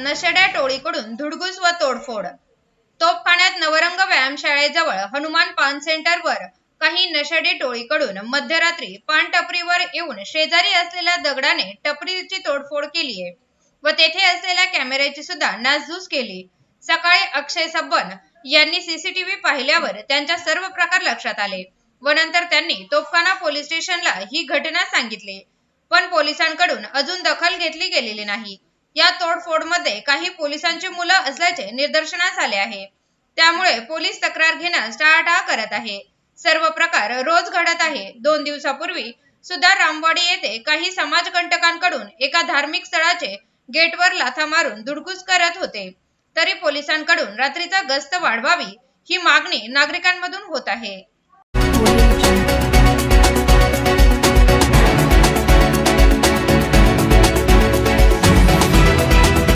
नशेड्या टोळीकडून धुडगूस व तोडफोड. तोफखान्यात नवरंग व्यायामशाळेजवळ हनुमान पान सेंटरवर काही नशेडी टोळीकडून मध्यरात्री पान टपरीवर येऊन शेजारी असलेल्या दगडाने टपरीची तोडफोड केली आहे व तेथे असलेल्या कॅमेऱ्याची सुद्धा नासधूस केली. सकाळी अक्षय सब्बन यांनी सीसीटीव्ही पाहिल्यावर त्यांच्या सर्व प्रकार लक्षात आले व नंतर त्यांनी तोफखाना पोलीस स्टेशनला ही घटना सांगितली. पण पोलिसांकडून अजून दखल घेतली गेलेली नाही. या तोडफोडमध्ये काही पोलिसांची मुलं असल्याचे निदर्शनास आले आहे. त्यामुळे पोलीस तक्रार घेण्यास टाळाटाळ करत आहे. सर्व प्रकार रोज घडत आहे. दोन दिवसापूर्वी सुद्धा रामवाडी येथे काही समाजकंटकांकडून एका धार्मिक स्थळाचे गेटवर लाथा मारून दुडकूस करत होते. तरी पोलिसांकडून रात्रीचा गस्त वाढवावी ही मागणी नागरिकांमधून होत आहे.